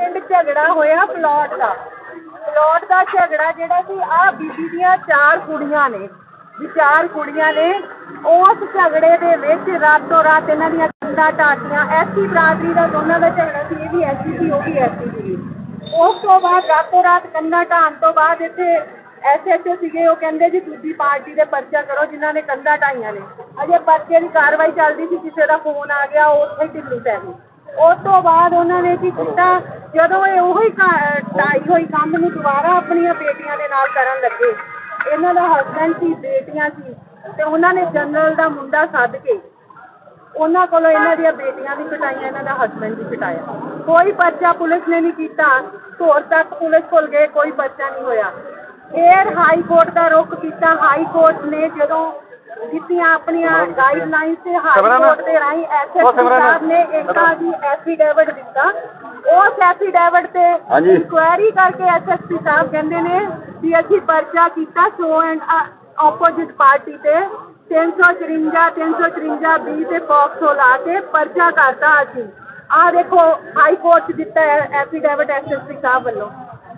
ਪਿੰਡ ਝਗੜਾ ਹੋਇਆ ਪਲਾਟ ਦਾ। ਪਲਾਟ ਦਾ ਝਗੜਾ ਜਿਹੜਾ ਸੀ ਆ ਬੀਬੀ ਦੀਆਂ ਚਾਰ ਕੁੜੀਆਂ ਨੇ। ਵੀ ਚਾਰ ਕੁੜੀਆਂ ਨੇ। ਉਸ ਝਗੜੇ ਦੇ ਵਿੱਚ ਰਾਤੋਂ ਰਾਤ ਇਹਨਾਂ ਦੀਆਂ ਕੰਧਾਂ ਢਾਟੀਆਂ। ਐਸੀ ਬਰਾਦਰੀ ਦਾ ਦੋਨਾਂ ਦਾ ਝਗੜਾ ਸੀ, ਇਹ ਵੀ ਐਸੀ ਸੀ, ਉਹ ਵੀ ਐਸੀ ਸੀ। ਉਸ ਤੋਂ ਬਾਅਦ ਰਾਤੋਂ ਰਾਤ ਕੰਧਾਂ ਢਾਣ ਤੋਂ ਬਾਅਦ ਇੱਥੇ ਐਸਐਚਓ ਸੀਗੇ। ਉਹ ਕਹਿੰਦੇ ਜੀ, ਦੂਜੀ ਪਾਰਟੀ ਦੇ ਪਰਚਾ ਕਰੋ, ਜਿਨ੍ਹਾਂ ਨੇ ਕੰਧਾਂ ਢਾਈਆਂ ਨੇ। ਅਜੇ ਪਰਚੇ ਦੀ ਕਾਰਵਾਈ ਚੱਲਦੀ ਸੀ, ਕਿਸੇ ਦਾ ਫੋਨ ਆ ਗਿਆ, ਉਹ ਉੱਥੇ ਢਿੱਲੂ ਪੈ ਗਈ। ਉਸ ਤੋਂ ਬਾਅਦ ਉਹਨਾਂ ਨੇ ਕੀ ਕੀਤਾ, ਜਦੋਂ ਇਹ ਉਹੀ ਕਾ- ਹੋਈ ਕੰਮ ਨੂੰ ਦੁਬਾਰਾ ਆਪਣੀਆਂ ਬੇਟੀਆਂ ਦੇ ਨਾਲ ਕਰਨ ਲੱਗੇ, ਇਹਨਾਂ ਦਾ ਹਸਬੈਂਡ ਸੀ, ਬੇਟੀਆਂ ਸੀ, ਤੇ ਉਹਨਾਂ ਨੇ ਜਨਰਲ ਦਾ ਮੁੰਡਾ ਸੱਦ ਕੇ ਉਹਨਾਂ ਕੋਲੋਂ ਇਹਨਾਂ ਦੀਆਂ ਬੇਟੀਆਂ ਵੀ ਕਟਾਈਆਂ, ਇਹਨਾਂ ਦਾ ਹਸਬੈਂਡ ਵੀ ਕਟਾਇਆ। ਕੋਈ ਪਰਚਾ ਪੁਲਿਸ ਨੇ ਨਹੀਂ ਕੀਤਾ ਧੋਰ ਤੱਕ ਪੁਲਿਸ ਕੋਲ ਗਏ, ਕੋਈ ਪਰਚਾ ਨਹੀਂ ਹੋਇਆ। ਫੇਰ ਹਾਈ ਕੋਰਟ ਦਾ ਰੁਖ ਕੀਤਾ। ਹਾਈ ਕੋਰਟ ਨੇ ਜਦੋਂ ਦਿੱਤੀਆਂ ਆਪਣੀਆਂ ਗਾਈਡਲਾਈਨਸ ਤੇ ਹਾਈ ਸਿਮਰਨ। ਕੋਰਟ ਦੇ ਰਾਹੀਂ ਉਹ ਐਸਐਸਪੀ ਸਿਮਰਨ। ਸਾਹਿਬ ਨੇ ਇੱਕਾ ਦੀ ਐਫੀਡੇਵਿਟ ਦਿੱਤਾ ਉਸ ਐਫੀਡੇਵਿਟ ਤੇ ਹਾਂਜੀ। ਇਨਕੁਆਇਰੀ ਕਰਕੇ ਐਸਐਸਪੀ ਸਾਹਿਬ ਕਹਿੰਦੇ ਨੇ ਵੀ ਅਸੀਂ ਪਰਚਾ ਕੀਤਾ ਸੋ ਐਂਡ ਆਪੋਜ਼ਿਟ ਪਾਰਟੀ ਤੇ 354 354 ਬੀ ਤੇ ਪੌਕਸੋ ਲਾ ਕੇ ਪਰਚਾ ਕਰਤਾ ਅਸੀਂ ਆਹ ਦੇਖੋ ਹਾਈ ਕੋਰਟ 'ਚ ਦਿੱਤਾ ਐਫੀਡੇਵਿਟ ਐਸਐਸਪੀ ਸਾਹਿਬ ਵੱਲੋਂ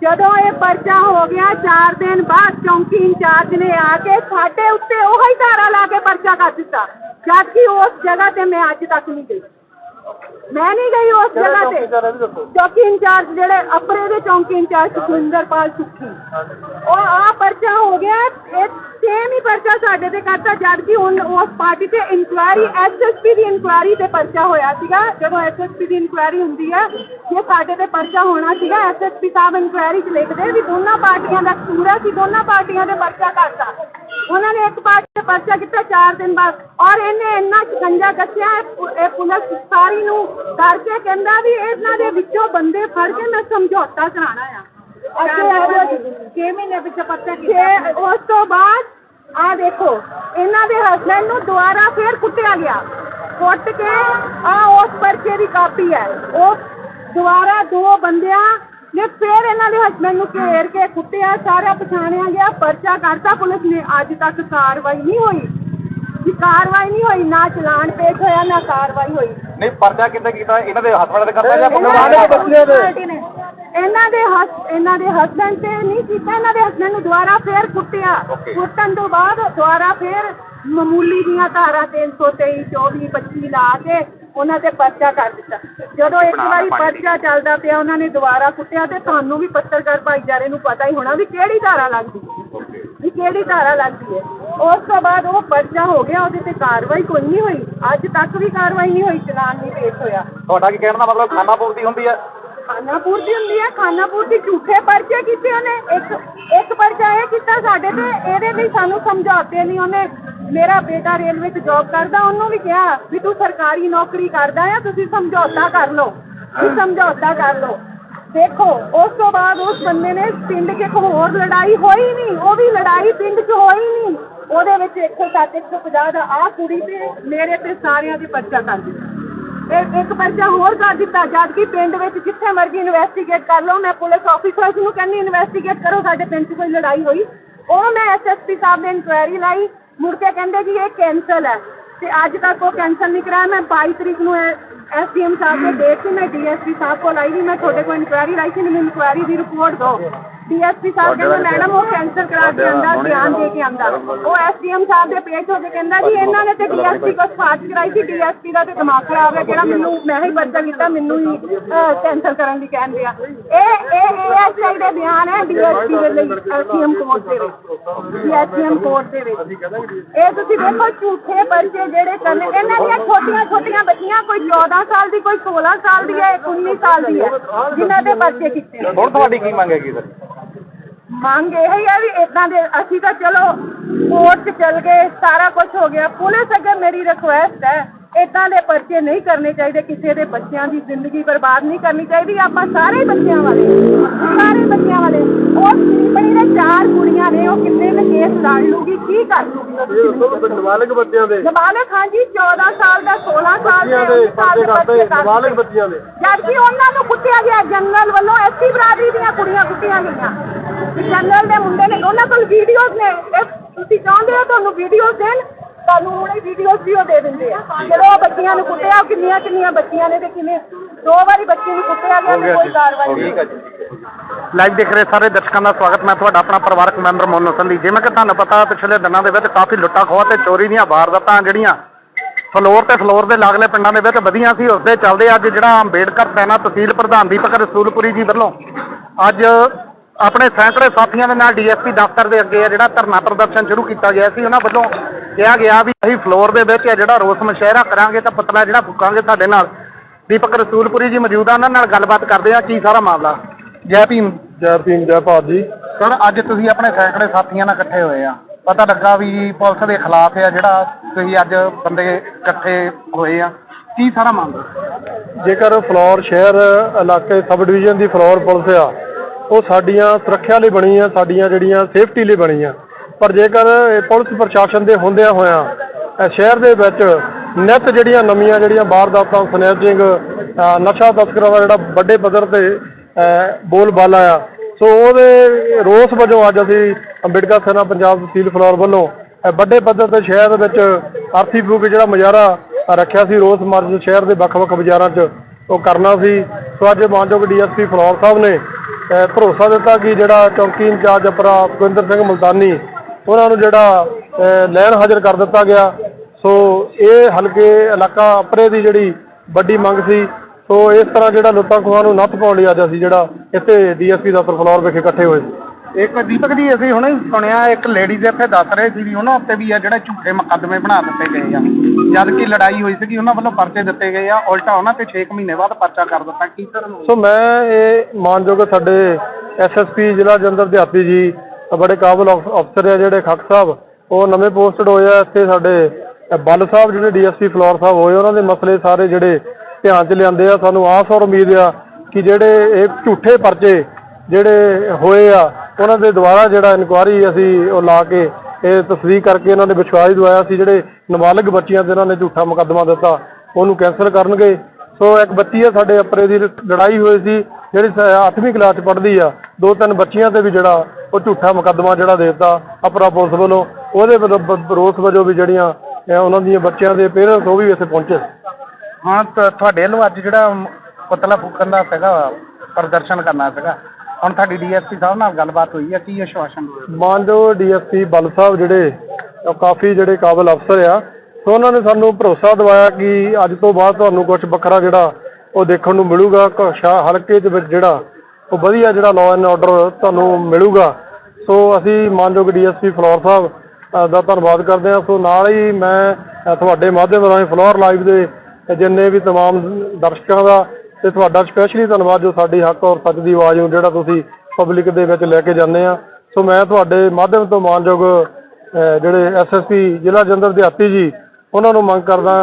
ਜਦੋਂ ਇਹ ਪਰਚਾ ਹੋ ਗਿਆ 4 ਦਿਨ ਬਾਅਦ ਚੌਂਕੀ ਇੰਚਾਰਜ ਨੇ ਆ ਕੇ ਸਾਡੇ ਉੱਤੇ ਉਹੀ ਧਾਰਾ ਲਾ ਕੇ ਪਰਚਾ ਕਰ ਦਿੱਤਾ ਜਦ ਕਿ ਉਸ ਜਗ੍ਹਾ ਤੇ ਮੈਂ ਅੱਜ ਤੱਕ ਨਹੀਂ ਗਈ। ਮੈਂ ਨਹੀਂ ਗਈ ਉਸ ਜਗ੍ਹਾ ਤੇ। ਚੌਕੀ ਇੰਚਾਰਜ ਜਿਹੜੇ ਅਪਰੇ ਦੇ ਚੌਂਕੀ ਇੰਚਾਰਜ ਸੁਖਿੰਦਰਪਾਲ ਸੁੱਖੀ। ਉਹ ਆ ਪਰਚਾ ਹੋ ਗਿਆ ਹੀ ਪਰਚਾ ਸਾਡੇ ਤੇ ਕਰਤਾ ਜਦ ਕਿ ਹੁਣ ਉਸ ਪਾਰਟੀ ਤੇ ਇਨਕੁਆਇਰੀ ਐਸਐਸਪੀ ਦੀ ਇਨਕੁਆਇਰੀ ਤੇ ਪਰਚਾ ਹੋਇਆ ਸੀਗਾ। ਜਦੋਂ ਐਸਐਸਪੀ ਦੀ ਇਨਕੁਆਇਰੀ ਹੁੰਦੀ ਹੈ ਜੇ ਸਾਡੇ ਤੇ ਪਰਚਾ ਹੋਣਾ ਸੀਗਾ ਐਸਐਸਪੀ ਸਾਹਿਬ ਇਨਕੁਆਇਰੀ 'ਚ ਲਿਖਦੇ ਵੀ ਦੋਨਾਂ ਪਾਰਟੀਆਂ ਦਾ ਕਸੂਰ ਹੈ ਸੀ ਦੋਨਾਂ ਪਾਰਟੀਆਂ ਦੇ ਪਰਚਾ ਕਰਤਾ। ਉਹਨਾਂ ਨੇ ਇੱਕ ਪਾਰਟੀ ਤੇ ਪਰਚਾ ਕੀਤਾ 4 ਦਿਨ ਬਾਅਦ। ਔਰ ਇਹਨੇ ਇੰਨਾ ਸ਼ਿਕੰਜਾ ਕੱਸਿਆ ਇਹ ਇਹ ਪੁਲਿਸ ਸਾਰੀ ਨੂੰ ਕਰਕੇ ਕਹਿੰਦਾ ਵੀ ਇਹਨਾਂ ਦੇ ਵਿੱਚੋਂ ਬੰਦੇ ਫੜ ਕੇ ਮੈਂ ਸਮਝੌਤਾ ਕਰਾਣਾ ਆ। ਅੱਗੇ 6 ਮਹੀਨੇ ਪਿੱਛੇ ਪਰਚਾ ਕੀਤਾ ਉਸ ਤੋਂ ਬਾਅਦ ਆ ਦੇਖੋ ਇਹਨਾਂ ਦੇ ਹਸਬੰਡ ਨੂੰ ਦੁਬਾਰਾ ਫੇਰ ਕੁੱਟਿਆ ਗਿਆ। ਕੁੱਟ ਕੇ ਆ ਉਸ ਪਰਚੇ ਦੀ ਕਾਪੀ ਹੈ। ਉਹ ਦੁਬਾਰਾ ਦੋ ਬੰਦਿਆਂ ਨੇ ਫੇਰ ਇਹਨਾਂ ਦੇ ਹਸਬੰਡ ਨੂੰ ਘੇਰ ਕੇ ਕੁੱਟਿਆ ਸਾਰਾ ਪਛਾਣਿਆ ਗਿਆ ਪਰਚਾ ਕਰਤਾ ਪੁਲਿਸ ਨੇ। ਅੱਜ ਤੱਕ ਕਾਰਵਾਈ ਨਹੀਂ ਹੋਈ। ਜੀ ਕਾਰਵਾਈ ਨਹੀਂ ਹੋਈ ਨਾ ਚਲਾਨ ਪੇਸ਼ ਹੋਇਆ ਨਾ ਕਾਰਵਾਈ ਹੋਈ। ਨਹੀਂ ਪਰਚਾ ਕਿੱਦਾਂ ਕੀਤਾ? ਇਹਨਾਂ ਦੇ ਹਸਬੰਡ ਦੇ ਕਰਦਾ ਜਾਂ ਇਹਨਾਂ ਦੇ ਬੱਚਿਆਂ ਦੇ। ਪਾਰਟੀ ਨੇ ਇਹਨਾਂ ਦੇ ਹਸ ਇਹਨਾਂ ਦੇ ਹਸਬੰਡ ਤੇ ਨਹੀਂ ਕੀਤਾ ਇਹਨਾਂ ਦੇ ਹਸਬੰਡ ਨੂੰ ਦੁਬਾਰਾ ਫੇਰ ਕੁੱਟਿਆ। Okay. ਕੁੱਟਣ ਤੋਂ ਬਾਅਦ ਦੁਬਾਰਾ ਫੇਰ ਮਾਮੂਲੀ ਦੀਆਂ ਧਾਰਾ 323 24 25 ਲਾ ਕੇ ਉਹਨਾਂ ਤੇ ਪਰਚਾ ਕਰ ਦਿੱਤਾ। ਜਦੋਂ ਇੱਕ ਵਾਰੀ ਪਰਚਾ ਚੱਲਦਾ ਪਿਆ ਉਹਨਾਂ ਨੇ ਦੁਬਾਰਾ ਕੁੱਟਿਆ ਤੇ ਤੁਹਾਨੂੰ ਵੀ ਪੱਤਰਕਾਰ ਭਾਈਚਾਰੇ ਨੂੰ ਪਤਾ ਹੀ ਹੋਣਾ ਵੀ ਕਿਹੜੀ ਧਾਰਾ ਲੱਗਦੀ ਵੀ ਕਿਹੜੀ ਧਾਰਾ ਲੱਗਦੀ ਹੈ। ਉਸ ਤੋਂ ਬਾਅਦ ਉਹ ਪਰਚਾ ਹੋ ਗਿਆ ਉਹਦੇ ਤੇ ਕਾਰਵਾਈ ਕੋਈ ਨਹੀਂ ਹੋਈ। ਅੱਜ ਤੱਕ ਵੀ ਕਾਰਵਾਈ ਨਹੀਂ ਹੋਈ ਚਲਾਨ ਨਹੀਂ ਪੇਸ਼ ਹੋਇਆ। ਤੁਹਾਡਾ ਕੀ ਕਹਿਣ ਦਾ ਮਤਲਬ ਖਾਨਾ ਪੂਰਤੀ ਹੁੰਦੀ ਹੈ? ਖਾਨਾਪੁਰ ਦੀ ਹੁੰਦੀ ਹੈ ਖਾਨਾਪੁਰ ਦੀ ਝੂਠੇ ਪਰਚੇ ਕੀਤੇ ਉਹਨੇ। ਇੱਕ ਇੱਕ ਪਰਚਾ ਇਹ ਕੀਤਾ ਸਾਡੇ ਤੇ ਇਹਦੇ ਲਈ ਸਾਨੂੰ ਸਮਝਾਤੇ ਨਹੀਂ ਉਹਨੇ। ਮੇਰਾ ਬੇਟਾ ਰੇਲਵੇ 'ਚ ਜੌਬ ਕਰਦਾ ਉਹਨੂੰ ਵੀ ਕਿਹਾ ਵੀ ਤੂੰ ਸਰਕਾਰੀ ਨੌਕਰੀ ਕਰਦਾ ਆ ਤੁਸੀਂ ਸਮਝੌਤਾ ਕਰ ਲਓ। ਵੀ ਸਮਝੌਤਾ ਕਰ ਲਓ। ਦੇਖੋ ਉਸ ਤੋਂ ਬਾਅਦ ਉਸ ਬੰਦੇ ਨੇ ਪਿੰਡ 'ਚ ਇੱਕ ਹੋਰ ਲੜਾਈ ਹੋਈ ਨਹੀਂ ਉਹ ਵੀ ਲੜਾਈ ਪਿੰਡ 'ਚ ਹੋਈ ਨਹੀਂ। ਉਹਦੇ ਵਿੱਚ 160 150 ਦਾ ਆਹ ਕੁੜੀ ਤੇ ਮੇਰੇ ਤੇ ਸਾਰਿਆਂ ਦੇ ਪਰਚਾ ਕਰ ਦਿੱਤਾ। ਇਹ ਇੱਕ ਪਰਚਾ ਹੋਰ ਕਰ ਦਿੱਤਾ ਜਦ ਕਿ ਪਿੰਡ ਵਿੱਚ ਜਿੱਥੇ ਮਰਜ਼ੀ ਇਨਵੈਸਟੀਗੇਟ ਕਰ ਲਓ, ਮੈਂ ਪੁਲਿਸ ਆਫੀਸਰਸ ਨੂੰ ਕਹਿੰਦੀ ਇਨਵੈਸਟੀਗੇਟ ਕਰੋ, ਸਾਡੇ ਪਿੰਡ 'ਚ ਕੋਈ ਲੜਾਈ ਹੋਈ। ਉਹ ਮੈਂ ਐਸਐਸਪੀ ਸਾਹਿਬ ਨੇ ਇਨਕੁਆਇਰੀ ਲਾਈ, ਮੁੜ ਕੇ ਕਹਿੰਦੇ ਜੀ ਇਹ ਕੈਂਸਲ ਹੈ। ਤੇ ਅੱਜ ਤੱਕ ਉਹ ਕੈਂਸਲ ਨਹੀਂ ਕਰਾਇਆ। ਮੈਂ 22 ਤਰੀਕ ਨੂੰ ਐਸਡੀਐਮ ਸਾਹਿਬ ਨੂੰ ਦੇਖ ਕੇ ਮੈਂ ਡੀਐਸਪੀ ਸਾਹਿਬ ਕੋਲ ਆਈ ਵੀ ਮੈਂ ਤੁਹਾਡੇ ਕੋਲ ਇਨਕੁਆਇਰੀ ਲਾਈ ਸੀ, ਮੈਨੂੰ ਇਨਕੁਆਇਰੀ ਦੀ ਰਿਪੋਰਟ ਦਿਓ। ਡੀਐਸਪੀ ਸਾਹਿਬ ਕਹਿੰਦੇ ਮੈਡਮ ਉਹ ਕੈਂਸਲ ਕਰਾ ਕੇ ਆਂਦਾ ਧਿਆਨ ਦੇ ਕੇ ਆਂਦਾ ਉਹ ਐਸਡੀਐਮ ਸਾਹਿਬ ਦੇ ਪੇਜ ਹੋ ਕੇ ਕਹਿੰਦਾ ਜੀ ਇਹਨਾਂ ਨੇ ਤੇ ਡੀਐਸਪੀ ਕੋਲ ਸਪਾਰਸ਼ ਕਰਾਈ ਸੀ ਡੀਐਸਪੀ ਦਾ ਤੇ ਦਿਮਾਗ ਖਰਾਬ ਹੈ ਜਿਹੜਾ ਮੈਨੂੰ ਮੈਂ ਹੀ ਪਰਚਾ ਕੀਤਾ ਮੈਨੂੰ ਹੀ ਕੈਂਸਲ ਕਰਨ ਦੀ ਕਹਿੰਦੇ ਆ ਇਹ ਇਹ ਏਐਸਆਈ ਦੇ ਬਿਆਨ ਹੈ ਡੀਐਸਪੀ ਦੇ ਲਈ ਐਸਡੀਐਮ ਕੋਰਟ ਦੇ ਵਿੱਚ। ਐਸਡੀਐਮ ਕੋਰਟ ਦੇ ਵਿੱਚ। ਇਹ ਤੁਸੀਂ ਦੇਖੋ ਝੂਠੇ ਪਰਚੇ ਜਿਹੜੇ ਕਰਨੇ ਇਹਨਾਂ ਦੀਆਂ ਛੋਟੀਆਂ ਛੋਟੀਆਂ ਬੱਚੀਆਂ ਕੋਈ 14 ਸਾਲ ਦੀ ਕੋਈ 16 ਸਾਲ ਦੀ ਹੈ ਇੱਕ 19 ਸਾਲ ਦੀ ਹੈ ਜਿਨ੍ਹਾਂ ਦੇ ਪਰਚੇ ਕੀਤੇ। ਹੁਣ ਤੁਹਾਡੀ ਕੀ ਮੰਗ ਹੈਗੀ ਸਰ? ਮੰਗ ਇਹ ਹੀ ਹੈ ਵੀ ਇਦਾਂ ਦੇ, ਅਸੀਂ ਤਾਂ ਚਲੋ ਕੋਰਟ 'ਚ ਚੱਲ ਗਏ, ਸਾਰਾ ਕੁਝ ਹੋ ਗਿਆ। ਪੁਲਿਸ ਅੱਗੇ ਮੇਰੀ ਰਿਕੁਐਸਟ ਹੈ। ਇਦਾਂ ਦੇ ਪਰਚੇ ਨਹੀਂ ਕਰਨੇ ਚਾਹੀਦੇ ਕਿਸੇ ਦੇ ਬੱਚਿਆਂ ਦੀ ਜ਼ਿੰਦਗੀ ਬਰਬਾਦ ਨਹੀਂ ਕਰਨੀ ਚਾਹੀਦੀ ਆਪਾਂ ਸਾਰੇ ਬੱਚਿਆਂ ਵਾਲੇ ਸਾਰੇ ਬੱਚਿਆਂ ਵਾਲੇ। ਉਹ ਬਣੀ ਦੇ ਚਾਰ ਕੁੜੀਆਂ ਨੇ ਉਹ ਕਿੰਨੇ ਨੇ ਕੇਸ ਲੜ ਲੂਗੀ ਕੀ ਕਰ ਲੂਗੀ? ਉਹ ਤੁਸੀਂ ਮੈਨੂੰ ਦੱਸੋ। ਨਾਬਾਲਗ ਬੱਚਿਆਂ ਦੇ। ਨਾਬਾਲਗ ਹਾਂਜੀ 14 ਸਾਲ ਦਾ 16 ਸਾਲ ਦੇ ਦੇ 19 ਸਾਲ ਪਰਚੇ ਦੇ ਕਰਦੇ ਬੱਚੇ ਕਰ ਨਾਬਾਲਗ ਬੱਚਿਆਂ ਦੇ। ਜਦ ਕਿ ਉਹਨਾਂ ਨੂੰ ਕੁੱਟਿਆ ਗਿਆ ਜਨਰਲ ਵੱਲੋਂ ਐਸੀ ਬਰਾਦਰੀ ਦੀਆਂ ਕੁੜੀਆਂ ਕੁੱਟੀਆਂ ਗਈਆਂ। ਜਨਰਲ ਦੇ ਮੁੰਡੇ ਨੇ ਉਹਨਾਂ ਕੋਲ ਵੀਡੀਓਜ਼ ਨੇ। ਤੁਸੀਂ ਚਾਹੁੰਦੇ ਹੋ ਤੁਹਾਨੂੰ ਵੀਡੀਓਜ਼ ਦੇਣ? ਤੁਹਾਨੂੰ ਹੁਣੇ ਵੀਡੀਓਜ਼ ਵੀ ਉਹ ਦੇ ਦਿੰਦੇ ਆ। ਜਦੋਂ ਉਹ ਬੱਚੀਆਂ ਨੂੰ ਕੁੱਟਿਆ ਉਹ ਕਿੰਨੀਆਂ ਕਿੰਨੀਆਂ ਬੱਚੀਆਂ ਨੇ ਤੇ ਕਿਵੇਂ? ਦੋ ਵਾਰੀ ਬੱਚੀ ਨੂੰ ਕੁੱਟਿਆ ਗਿਆ ਤੇ ਕੋਈ ਕਾਰਵਾਈ ਨਹੀਂ ਠੀਕ ਹੈ ਜੀ ਲਾਈਵ ਦੇਖ ਰਹੇ ਸਾਰੇ ਦਰਸ਼ਕਾਂ ਦਾ ਸਵਾਗਤ। ਮੈਂ ਤੁਹਾਡਾ ਆਪਣਾ ਪਰਿਵਾਰਕ ਮੈਂਬਰ ਮੋਹਨ ਸੰਧੀ। ਜਿਵੇਂ ਕਿ ਤੁਹਾਨੂੰ ਪਤਾ ਪਿਛਲੇ ਦਿਨਾਂ ਦੇ ਵਿੱਚ ਕਾਫੀ ਲੁੱਟਾਂ ਖੋਹਾਂ ਤੇ ਚੋਰੀ ਦੀਆਂ ਵਾਰਦਾਤਾਂ ਜਿਹੜੀਆਂ ਫਲੋਰ ਤੇ ਫਲੋਰ ਦੇ ਲਾਗਲੇ ਪਿੰਡਾਂ ਦੇ ਵਿੱਚ ਵਧੀਆਂ ਸੀ ਉਸ ਦੇ ਚੱਲਦੇ ਅੱਜ ਜਿਹੜਾ ਅੰਬੇਡਕਰ ਸੈਨਾ ਤਹਿਸੀਲ ਪ੍ਰਧਾਨ ਦੀਪਕ ਰਸੂਲਪੁਰੀ ਜੀ ਵੱਲੋਂ ਅੱਜ ਆਪਣੇ ਸੈਂਕੜੇ ਸਾਥੀਆਂ ਦੇ ਨਾਲ ਡੀਐਸਪੀ ਦਫ਼ਤਰ ਦੇ ਅੱਗੇ ਆ ਜਿਹੜਾ ਧਰਨਾ ਪ੍ਰਦਰਸ਼ਨ ਸ਼ੁਰੂ ਕੀਤਾ ਗਿਆ ਸੀ ਉਹਨਾਂ ਵੱਲੋਂ ਕਿਹਾ ਗਿਆ ਵੀ ਅਸੀਂ ਫਲੋਰ ਦੇ ਵਿੱਚ ਇਹ ਜਿਹੜਾ ਰੋਸ ਮੁਸ਼ਾਇਰਾ ਕਰਾਂਗੇ ਤਾਂ ਪਤਲਾ ਜਿਹੜਾ ਫੂਕਾਂਗੇ ਸਾਡੇ ਨਾਲ। ਦੀਪਕ ਰਸੂਲਪੁਰੀ ਜੀ ਮੌਜੂਦ ਆ ਉਹਨਾਂ ਨਾਲ ਗੱਲਬਾਤ ਕਰਦੇ ਆ ਕੀ ਸਾਰਾ ਮਾਮਲਾ? ਜੈ ਭੀਮ। ਜੈ ਭੀਮ ਜੈ ਭਾਰਤ ਜੀ। ਸਰ ਅੱਜ ਤੁਸੀਂ ਆਪਣੇ ਸੈਂਕੜੇ ਸਾਥੀਆਂ ਨਾਲ ਇਕੱਠੇ ਹੋਏ ਆ। ਪਤਾ ਲੱਗਾ ਵੀ ਪੁਲਿਸ ਦੇ ਖਿਲਾਫ ਆ ਜਿਹੜਾ ਤੁਸੀਂ ਅੱਜ ਬੰਦੇ ਇਕੱਠੇ ਹੋਏ ਆ। ਕੀ ਸਾਰਾ ਮਾਮਲਾ? ਜੇਕਰ ਫਲੋਰ ਸ਼ਹਿਰ ਇਲਾਕੇ ਸਬ ਡਿਵੀਜ਼ਨ ਦੀ ਫਲੋਰ ਪੁਲਿਸ ਆ ਉਹ ਸਾਡੀਆਂ ਸੁਰੱਖਿਆ ਲਈ ਬਣੀ ਆ ਸਾਡੀਆਂ ਜਿਹੜੀਆਂ ਸੇਫਟੀ ਲਈ ਬਣੀ ਆ ਪਰ ਜੇਕਰ ਇਹ ਪੁਲਿਸ ਪ੍ਰਸ਼ਾਸਨ ਦੇ ਹੁੰਦਿਆਂ ਹੋਇਆਂ ਸ਼ਹਿਰ ਦੇ ਵਿੱਚ ਨਿੱਤ ਜਿਹੜੀਆਂ ਨਵੀਆਂ ਜਿਹੜੀਆਂ ਵਾਰਦਾਤਾਂ ਸਨੈਚਿੰਗ ਨਸ਼ਾ ਤਸਕਰਾਂ ਦਾ ਜਿਹੜਾ ਵੱਡੇ ਪੱਧਰ ਤੇ ਬੋਲਬਾਲਾ ਆ, ਸੋ ਉਹਦੇ ਰੋਸ ਵਜੋਂ ਅੱਜ ਅਸੀਂ ਅੰਬੇਡਕਰ ਸੈਨਾ ਪੰਜਾਬ ਤਹਿਸੀਲ ਫਲੋਰ ਵੱਲੋਂ ਵੱਡੇ ਪੱਧਰ ਤੇ ਸ਼ਹਿਰ ਦੇ ਵਿੱਚ ਆਰਥੀ ਫੂਕ ਜਿਹੜਾ ਮੁਜ਼ਾਹਰਾ ਰੱਖਿਆ ਸੀ, ਰੋਸ ਮਾਰਚ ਸ਼ਹਿਰ ਦੇ ਵੱਖ-ਵੱਖ ਬਾਜ਼ਾਰਾਂ 'ਚ ਉਹ ਕਰਨਾ ਸੀ। ਸੋ ਅੱਜ ਮਾਨਯੋਗ ਡੀਐਸਪੀ ਫਲੋਰ ਸਾਹਿਬ ਨੇ ਭਰੋਸਾ ਦਿੱਤਾ ਕਿ ਜਿਹੜਾ ਚੌਂਕੀ ਇੰਚਾਰਜ ਅਪਰਾ ਗੁਰਿੰਦਰ ਸਿੰਘ ਮਲਤਾਨੀ, ਉਹਨਾਂ ਨੂੰ ਜਿਹੜਾ ਲੈਣ ਹਾਜ਼ਰ ਕਰ ਦਿੱਤਾ ਗਿਆ। ਸੋ ਇਹ ਹਲਕੇ ਇਲਾਕਾ ਅਪਰੇ ਦੀ ਜਿਹੜੀ ਵੱਡੀ ਮੰਗ ਸੀ। ਸੋ ਇਸ ਤਰ੍ਹਾਂ ਜਿਹੜਾ ਲੁੱਟਾਂ ਖੋਹਾਂ ਨੂੰ ਨੱਥ ਪਾਉਣ ਲਈ ਅੱਜ ਅਸੀਂ ਜਿਹੜਾ ਇੱਥੇ ਡੀਐਸਪੀ ਦਫ਼ਤਰ ਫਲੋਰ ਵਿਖੇ ਇਕੱਠੇ ਹੋਏ ਸੀ। ਇੱਕ ਦੀਪਕ ਜੀ ਅਸੀਂ ਹੁਣੇ ਸੁਣਿਆ, ਇੱਕ ਲੇਡੀਜ਼ ਇੱਥੇ ਦੱਸ ਰਹੇ ਸੀ ਵੀ ਉਹਨਾਂ ਉੱਤੇ ਵੀ ਆ ਜਿਹੜੇ ਝੂਠੇ ਮੁਕੱਦਮੇ ਬਣਾ ਦਿੱਤੇ ਗਏ ਆ। ਜਦ ਕਿ ਲੜਾਈ ਹੋਈ ਸੀਗੀ, ਉਹਨਾਂ ਵੱਲੋਂ ਪਰਚੇ ਦਿੱਤੇ ਗਏ ਆ। ਉਲਟਾ ਉਹਨਾਂ ਤੇ 6 ਮਹੀਨੇ ਬਾਅਦ ਪਰਚਾ ਕਰ ਦਿੱਤਾ। ਕੀ ਸਰ? ਸੋ ਮੈਂ ਇਹ ਮਾਨਯੋਗ ਸਾਡੇ ਐਸਐਸਪੀ ਜ਼ਿਲ੍ਹਾ ਜਲੰਧਰ ਦਿਹਾਤੀ ਜੀ, ਬੜੇ ਕਾਬਲ ਅਫਸਰ ਆ ਜਿਹੜੇ ਖੱਕ ਸਾਹਿਬ। ਉਹ ਨਵੇਂ ਪੋਸਟਡ ਹੋਏ ਆ ਇੱਥੇ ਸਾਡੇ ਬੱਲ ਸਾਹਿਬ, ਜਿਹੜੇ ਡੀਐਸਪੀ ਫਲੋਰ ਸਾਹਿਬ ਹੋਏ, ਉਹਨਾਂ ਦੇ ਮਸਲੇ ਸਾਰੇ ਜਿਹੜੇ ਧਿਆਨ 'ਚ ਲਿਆਂਦੇ ਆ। ਸਾਨੂੰ ਆਸ ਔਰ ਉਮੀਦ ਆ ਕਿ ਜਿਹੜੇ ਇਹ ਝੂਠੇ ਪਰਚੇ ਜਿਹੜੇ ਹੋਏ ਆ ਉਹਨਾਂ ਦੇ ਦੁਆਰਾ ਜਿਹੜਾ ਇਨਕੁਆਰੀ ਅਸੀਂ ਉਹ ਲਾ ਕੇ ਇਹ ਤਸਦੀਕ ਕਰਕੇ ਉਹਨਾਂ ਨੇ ਵਿਸ਼ਵਾਸ ਦਿਵਾਇਆ ਸੀ, ਜਿਹੜੇ ਨਾਬਾਲਗ ਬੱਚੀਆਂ ਤੇ ਉਹਨਾਂ ਨੇ ਝੂਠਾ ਮੁਕੱਦਮਾ ਦਿੱਤਾ, ਉਹਨੂੰ ਕੈਂਸਲ ਕਰਨਗੇ। ਸੋ ਇੱਕ ਬੱਚੀ ਆ ਸਾਡੇ ਅਪਰੇ ਦੀ ਲੜਾਈ ਹੋਈ ਸੀ, ਜਿਹੜੀ 8ਵੀਂ ਕਲਾਸ ਚ ਪੜ੍ਹਦੀ ਆ, ਦੋ ਤਿੰਨ ਬੱਚੀਆਂ ਤੇ ਵੀ ਜਿਹੜਾ ਉਹ ਝੂਠਾ ਮੁਕੱਦਮਾ ਜਿਹੜਾ ਦੇ ਦਿੱਤਾ ਅਪਰਾ ਪੁਲਿਸ ਵੱਲੋਂ। ਉਹਦੇ ਵੱਲੋਂ ਬ- ਵਜੋਂ ਵੀ ਜਿਹੜੀਆਂ ਉਹਨਾਂ ਦੀਆਂ ਬੱਚਿਆਂ ਦੇ ਪੇਰੈਂਟਸ ਉਹ ਵੀ ਇੱਥੇ ਪਹੁੰਚੇ। ਹਾਂ ਤੁਹਾਡੇ ਵੱਲੋਂ ਅੱਜ ਜਿਹੜਾ ਪਤਲਾ ਫੂਕਣ ਦਾ ਸੀਗਾ, ਪ੍ਰਦਰਸ਼ਨ ਕਰਨਾ ਸੀਗਾ ਹੁਣ ਤੁਹਾਡੀ ਡੀਐਸਪੀ ਸਾਹਿਬ ਨਾਲ ਗੱਲਬਾਤ ਹੋਈ ਆ ਕੀ ਆਸ਼ਵਾਸਨ ਹੋਇਆ ਮਾਨਯੋਗ ਡੀਐਸਪੀ ਬਲ ਸਾਹਿਬ ਜਿਹੜੇ ਉਹ ਕਾਫੀ ਜਿਹੜੇ ਕਾਬਲ ਅਫਸਰ ਆ ਸੋ ਉਹਨਾਂ ਨੇ ਸਾਨੂੰ ਭਰੋਸਾ ਦਿਵਾਇਆ ਕਿ ਅੱਜ ਤੋਂ ਬਾਅਦ ਤੁਹਾਨੂੰ ਕੁਝ ਵੱਖਰਾ ਜਿਹੜਾ ਉਹ ਦੇਖਣ ਨੂੰ ਮਿਲੂਗਾ ਸ਼ਾ ਹਲਕੇ ਦੇ ਵਿੱਚ ਜਿਹੜਾ ਉਹ ਵਧੀਆ ਜਿਹੜਾ ਲਾਅ ਐਂਡ ਆਰਡਰ ਤੁਹਾਨੂੰ ਮਿਲੂਗਾ ਸੋ ਅਸੀਂ ਮਾਨਯੋਗ ਡੀਐਸਪੀ ਫਲੋਰ ਸਾਹਿਬ ਅ, ਦਾ ਧੰਨਵਾਦ ਕਰਦੇ ਹਾਂ ਸੋ ਨਾਲ ਹੀ ਮੈਂ ਅ, ਤੁਹਾਡੇ ਮਾਧਿਅਮ ਰਾਹੀਂ ਫਲੋਰ ਲਾਈਵ ਦੇ ਜਿੰਨੇ ਵੀ तमाम ਦਰਸ਼ਕਾਂ ਦਾ ਤੇ ਤੁਹਾਡਾ ਸਪੈਸ਼ਲੀ ਧੰਨਵਾਦ ਜੋ ਸਾਡੀ ਹੱਕ ਔਰ ਸੱਚ ਦੀ ਆਵਾਜ਼ ਨੂੰ ਜਿਹੜਾ ਤੁਸੀਂ ਪਬਲਿਕ ਦੇ ਵਿੱਚ ਲੈ ਕੇ ਜਾਂਦੇ ਆ। ਸੋ ਮੈਂ ਤੁਹਾਡੇ ਮਾਧਿਅਮ ਤੋਂ ਮਾਨਯੋਗ ਅ, ਜਿਹੜੇ ਐਸਐਸਪੀ ਜ਼ਿਲ੍ਹਾ ਜਲੰਧਰ ਦਿਹਾਤੀ ਜੀ ਉਹਨਾਂ ਨੂੰ ਮੰਗ ਕਰਦਾ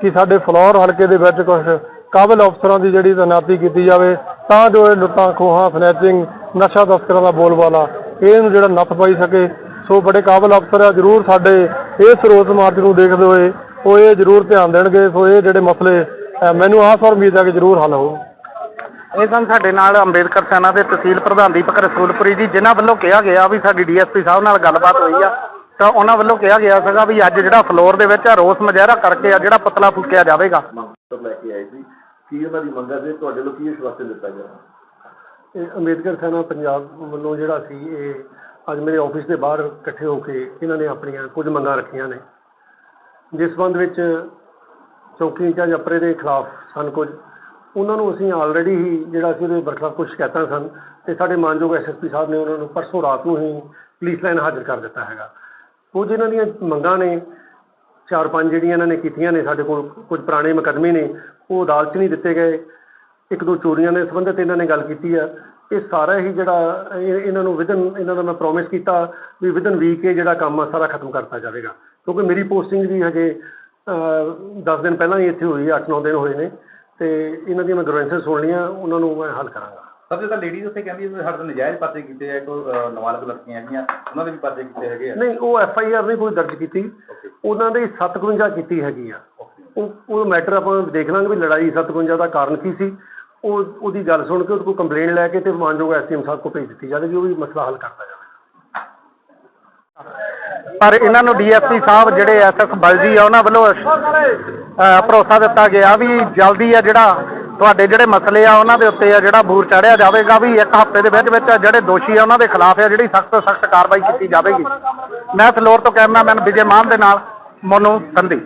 ਕਿ ਸਾਡੇ ਫਲੋਰ ਹਲਕੇ ਦੇ ਵਿੱਚ ਕੁਝ ਕਾਬਲ ਅਫਸਰਾਂ ਦੀ ਜਿਹੜੀ ਤੈਨਾਤੀ ਕੀਤੀ ਜਾਵੇ ਤਾਂ ਜੋ ਇਹ ਲੁੱਟਾਂ ਖੋਹਾਂ ਸਨੈਚਿੰਗ ਨਸ਼ਾ ਤਸਕਰਾਂ ਦਾ ਬੋਲਬਾਲਾ ਇਹਨੂੰ ਜਿਹੜਾ ਨੱਥ ਪਾਈ ਸਕੇ। ਸੋ ਬੜੇ ਕਾਬਲ ਅਫਸਰ ਆ ਜਰੂਰ ਸਾਡੇ ਇਸ ਰੋਸ ਮਾਰਚ ਨੂੰ ਦੇਖਦੇ ਹੋਏ ਉਹ ਇਹ ਜਰੂਰ ਧਿਆਨ ਦੇਣਗੇ। ਸੋ ਇਹ ਜਿਹੜੇ ਮਸਲੇ ਅ, ਮੈਨੂੰ ਆਸ ਔਰ ਉਮੀਦ ਹੈ ਕਿ ਜਰੂਰ ਹੱਲ ਹੋਣ ਇਹ ਸਨ ਸਾਡੇ ਨਾਲ ਅੰਬੇਦਕਰ ਸੈਨਾ ਦੇ ਤਹਿਸੀਲ ਪ੍ਰਧਾਨ ਦੀਪਕ ਰਸੂਲਪੁਰੀ ਜੀ ਜਿਨ੍ਹਾਂ ਵੱਲੋਂ ਕਿਹਾ ਗਿਆ ਵੀ ਸਾਡੀ ਡੀਐਸਪੀ ਸਾਹਿਬ ਨਾਲ ਗੱਲਬਾਤ ਹੋਈ ਆ। ਤਾਂ ਉਹਨਾਂ ਵੱਲੋਂ ਕਿਹਾ ਗਿਆ ਸੀਗਾ ਵੀ ਅੱਜ ਜਿਹੜਾ ਫਲੋਰ ਦੇ ਵਿੱਚ ਆ ਰੋਸ ਮੁਜ਼ਾਹਰਾ ਕਰਕੇ ਆ ਜਿਹੜਾ ਪੁਤਲਾ ਫੂਕਿਆ ਜਾਵੇਗਾ। ਮੰਗ ਲੈ ਕੇ ਆਏ ਸੀ। ਕੀ ਉਹਨਾਂ ਦੀ ਮੰਗਾਂ ਦੇ ਤੁਹਾਡੇ ਵੱਲੋਂ ਕੀ ਆਸ਼ਵਾਸਨ ਦਿੱਤਾ ਗਿਆ? ਇਹ ਅੰਬੇਦਕਰ ਸੈਨਾ ਪੰਜਾਬ ਵੱਲੋਂ ਜਿਹੜਾ ਸੀ ਇਹ ਅੱਜ ਮੇਰੇ ਆਫਿਸ ਦੇ ਬਾਹਰ ਇਕੱਠੇ ਹੋ ਕੇ ਇਹਨਾਂ ਨੇ ਆਪਣੀਆਂ ਕੁਝ ਮੰਗਾਂ ਰੱਖੀਆਂ ਨੇ। ਜਿਸ ਸੰਬੰਧ ਵਿੱਚ ਚੌਕੀ ਇੰਚਾਰਜ ਅਪਰੇ ਦੇ ਖਿਲਾਫ ਸਨ ਕੁਝ। ਉਹਨਾਂ ਨੂੰ ਅਸੀਂ ਆਲਰੇਡੀ ਹੀ ਜਿਹੜਾ ਸੀ ਉਹਦੇ ਬਰਖਲਾਫ ਕੁਝ ਸ਼ਿਕਾਇਤਾਂ ਸਨ ਤੇ ਸਾਡੇ ਮਾਨਯੋਗ ਐਸਐਸਪੀ ਸਾਹਿਬ ਨੇ ਉਹਨਾਂ ਨੂੰ ਪਰਸੋਂ ਰਾਤ ਨੂੰ ਹੀ ਪੁਲਿਸ ਲਾਈਨ ਹਾਜ਼ਰ ਕਰ ਦਿੱਤਾ ਹੈਗਾ। ਕੁਝ ਇਹਨਾਂ ਦੀਆਂ ਮੰਗਾਂ ਨੇ, ਚਾਰ ਪੰਜ ਜਿਹੜੀਆਂ ਇਹਨਾਂ ਨੇ ਕੀਤੀਆਂ ਨੇ ਸਾਡੇ ਕੋਲ, ਕੁਝ ਪੁਰਾਣੇ ਮੁਕੱਦਮੇ ਨੇ, ਉਹ ਅਦਾਲਤ 'ਚ ਨਹੀਂ ਦਿੱਤੇ ਗਏ। ਇੱਕ ਦੋ ਚੋਰੀਆਂ ਦੇ ਸੰਬੰਧਿਤ ਇਹਨਾਂ ਨੇ ਗੱਲ ਕੀਤੀ ਆ। ਇਹ ਸਾਰਾ ਹੀ ਜਿਹੜਾ, ਇਹ- ਇਹਨਾਂ ਨੂੰ ਵਿਦਨ ਇਹਨਾਂ ਦਾ ਮੈਂ ਪ੍ਰੋਮਿਸ ਕੀਤਾ ਵੀ ਵਿਦਨ ਵੀਕ ਇਹ ਜਿਹੜਾ ਕੰਮ ਆ ਸਾਰਾ ਖਤਮ ਕਰਤਾ ਜਾਵੇਗਾ। ਕਿਉਂਕਿ ਮੇਰੀ ਪੋਸਟਿੰਗ ਵੀ ਹਜੇ 10 ਦਿਨ ਪਹਿਲਾਂ ਹੀ ਇੱਥੇ ਹੋਈ ਹੈ 8-9 ਦਿਨ ਹੋਏ ਨੇ ਤੇ ਇਹਨਾਂ ਦੀਆਂ ਮੈਂ ਗ੍ਰੈਂਸਸ ਸੁਣ ਲਈਆਂ ਉਹਨਾਂ ਨੂੰ ਮੈਂ ਹੱਲ ਕਰਾਂਗਾ। ਸਭ ਤੋਂ ਤਾਂ ਲੇਡੀਜ਼ ਉੱਥੇ ਕਹਿੰਦੀ ਵੀ ਸਾਡੇ ਤੋਂ ਨਜਾਇਜ਼ ਪਰਚੇ ਕੀਤੇ ਆ ਕੋਈ ਨਾਬਾਲਗ ਲੜਕੀਆਂ ਹੈਗੀਆਂ ਉਹਨਾਂ ਦੇ ਵੀ ਪਰਚੇ ਕੀਤੇ ਹੈਗੇ ਆ। ਨਹੀਂ ਉਹ ਐਫ ਆਈ ਆਰ ਨਹੀਂ ਕੋਈ ਦਰਜ ਕੀਤੀ। ਉਹਨਾਂ ਦੇ 57 ਕੀਤੀ ਹੈਗੀ ਆ। ਉਹ ਉਹ ਮੈਟਰ ਆਪਾਂ ਦੇਖ ਲਾਂਗੇ ਵੀ ਲੜਾਈ 57 ਦਾ ਕਾਰਨ ਕੀ ਸੀ। ਉਹ ਉਹਦੀ ਗੱਲ ਸੁਣ ਕੇ ਉਹਦੇ ਕੋਲ ਕੰਪਲੇਂਟ ਲੈ ਕੇ ਤੇ ਮਾਨਯੋਗ ਐਸਐਮ ਸਾਹਿਬ ਕੋਲ ਭੇਜ ਦਿੱਤੀ ਜਾਵੇਗੀ ਉਹ ਵੀ ਮਸਲਾ ਹੱਲ ਕਰਤਾ ਜਾਵੇਗਾ। ਪਰ ਇਹਨਾਂ ਨੂੰ ਡੀਐਸਪੀ ਸਾਹਿਬ ਜਿਹੜੇ ਐਸਐਸ ਬਲਜੀ ਆ, ਉਹਨਾਂ ਵੱਲੋਂ ਭਰੋਸਾ ਦਿੱਤਾ ਗਿਆ ਵੀ ਜਲਦੀ ਆ ਜਿਹੜਾ ਤੁਹਾਡੇ ਜਿਹੜੇ ਮਸਲੇ ਆ, ਉਹਨਾਂ ਦੇ ਉੱਤੇ ਆ ਜਿਹੜਾ ਬੂਰ ਚਾੜਿਆ ਜਾਵੇਗਾ ਵੀ ਇੱਕ ਹਫ਼ਤੇ ਦੇ ਵਿੱਚ ਵਿੱਚ ਜਿਹੜੇ ਦੋਸ਼ੀ ਆ, ਉਹਨਾਂ ਦੇ ਖਿਲਾਫ ਆ ਜਿਹੜੀ ਸਖਤ ਤੋਂ ਸਖਤ ਕਾਰਵਾਈ ਕੀਤੀ ਜਾਵੇਗੀ। ਮੈਂ ਫਲੋਰ ਤੋਂ ਕੈਮਰਾਮੈਨ ਵਿਜੇ ਮਾਨ ਦੇ ਨਾਲ ਮੋਨੂ ਸੰਧੀ